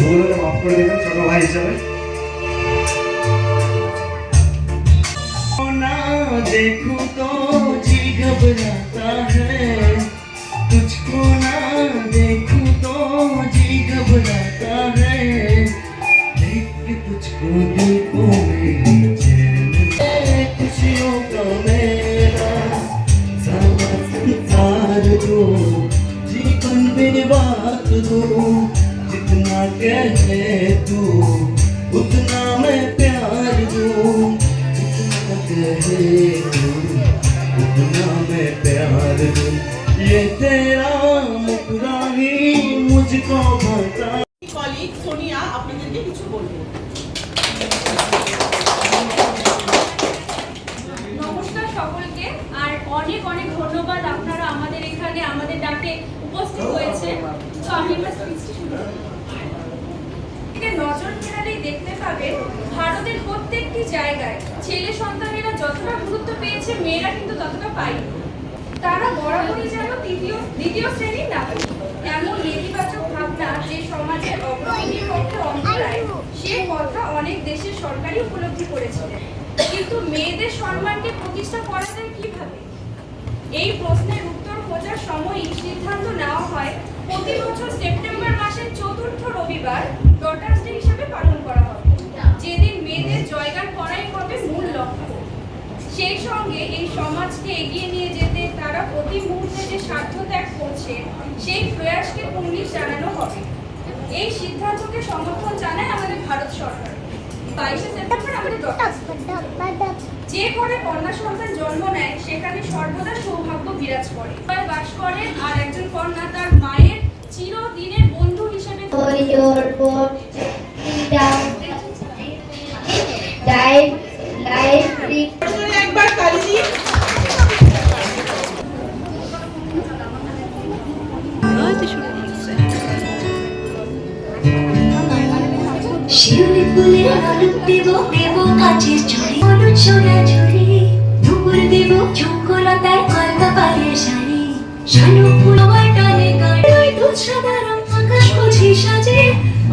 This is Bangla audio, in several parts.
ভুল হলে মাফ করে দেবেন ছোট ভাই হিসাবে ना देखूं तो जी घबराता है तुझको ना देखूं तो जी घबराता है देख के तुझको दिल को मेरी चैन है खुशियों का मेरा सारा संसार दो जीवन बिन बात दो जितना कहे तू, उतना मैं प्यार दूँ। जितना कहे तू, उतना मैं प्यार दूँ। ये तेरा পাবেন ভারতের প্রত্যেকটি জায়গায় ছেলে সন্তানেরা যতটা গুরুত্ব পেয়েছে, মেয়েরা কিন্তু ততটা পায়নি। তারা বরাবরই যেন তৃতীয়, দ্বিতীয় শ্রেণির নাগরিক। এমন নেতিবাচক ভাবনা যে সমাজের অগ্রগতির পক্ষে অন্তরায় সে কথা অনেক দেশের সরকারই উপলব্ধি করেছিলেন কিন্তু মেয়েদের সম্মানকে প্রতিষ্ঠা করা যায় কীভাবে? এই প্রশ্নের উত্তর খোঁজার সময়ই সিদ্ধান্ত নেওয়া হয়, প্রতি বছর সেপ্টেম্বর মাসের চতুর্থ রবিবার ডটার্স ডে হিসেবে পালন করা হবে যেদিন মেয়েদের জয়গান করাই হবে মূল লক্ষ্য। সেই সঙ্গে এই সমাজকে এগিয়ে নিয়ে যেতে তারা প্রতি মুহূর্তে যে স্বার্থ ত্যাগ করছে, সেই প্রয়াসকে কুর্নিশ জানানো হবে। এই সিদ্ধান্তকে সমর্থন জানায় আমাদের ভারত সরকার। বাইশে সেপ্টেম্বর আমাদের যে ঘরে কন্যা সন্তান জন্ম নেয়, সেখানে সর্বদা সৌভাগ্য বিরাজ করে। বাস করেন আর একজন কন্যা তার মায়ের চিরদিনের বন্ধু হিসেবে শিউলি ফুলের হলুদ দেব দেব কাচের চুড়ি হলুদ সোনা ঝুড়ি দুপুর দেব চুঙ্কলতায় কলকা পায়ের শাড়ি। শালুক ফুল আমার টানে গাড়ি দুধ সাদা রং আকাশ বুঝি সাজে।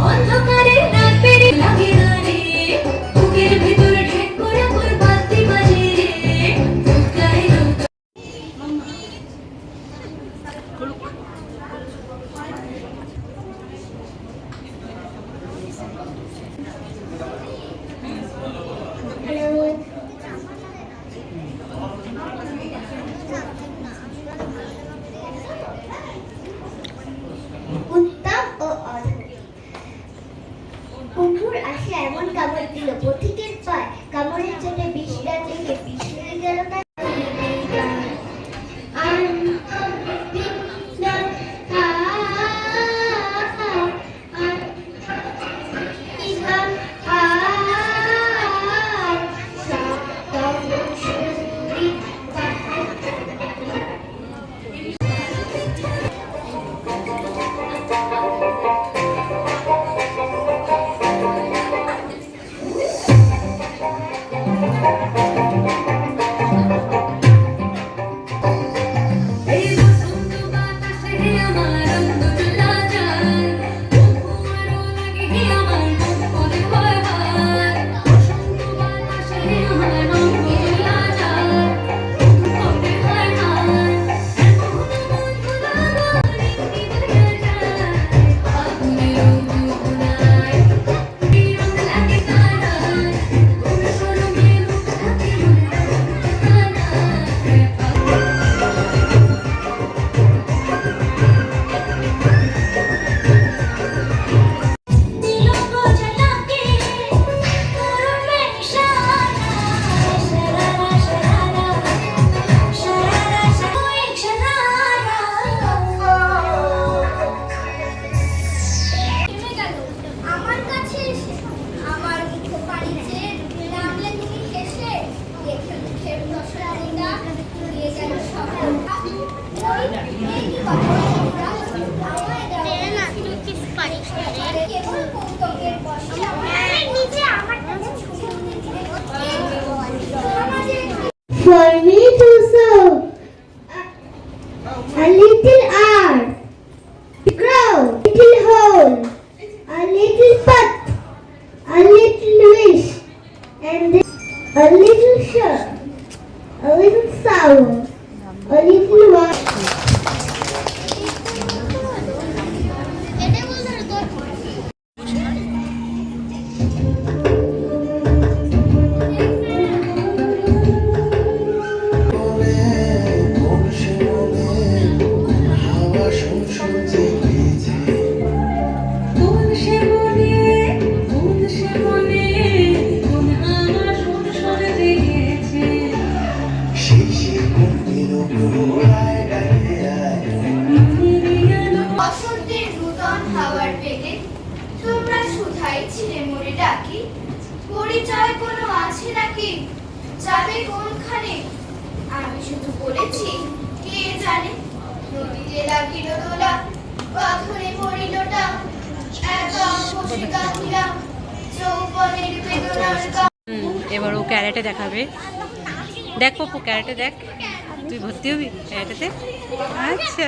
অন্ধকারে রাত পেরে লাগে গানে যাবে কোনখানে? আমি শুধু বলেছি, কে জানে? নদীতে লাগিল দোলা, পাথরে পড়িলটা একা বসে কাঁদিলাম, যৌবনের বেদনার এবার ও ক্যারেটে দেখাবে। দেখ পপু, ক্যারেটে দেখ। তুই ভর্তি হবি ক্যারেটেতে? আচ্ছা।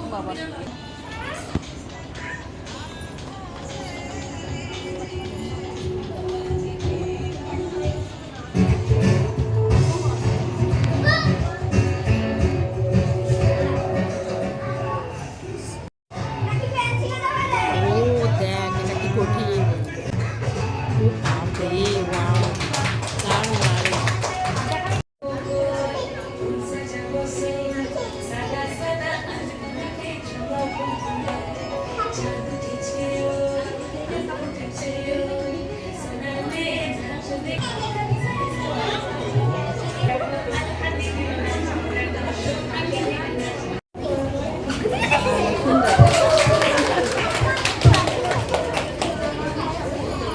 ও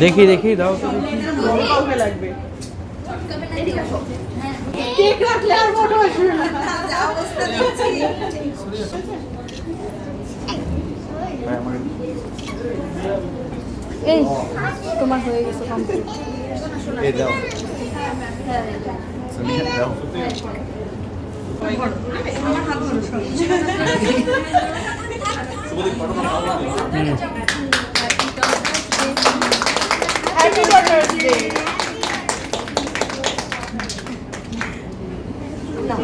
দেখি দেখি দাও। তো দেখি কাউকে লাগবে কেক রাখলে আর বড় আসবে না যা অবস্থা দাও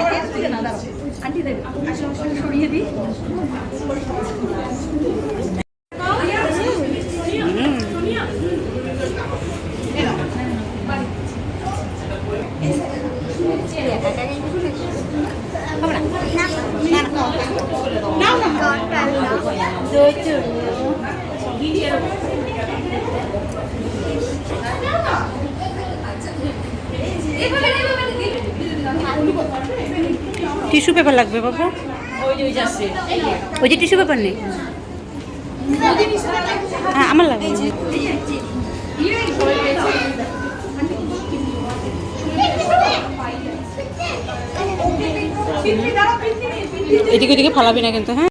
সোনিয়া দাও হ্যাপি বার্থডে টিস্যু পেপার লাগবে বাবু? ওই যে টিস্যু পেপার নেই। হ্যাঁ আমার লাগবে। এদিকে ওদিকে ফালাবি না কিন্তু হ্যাঁ?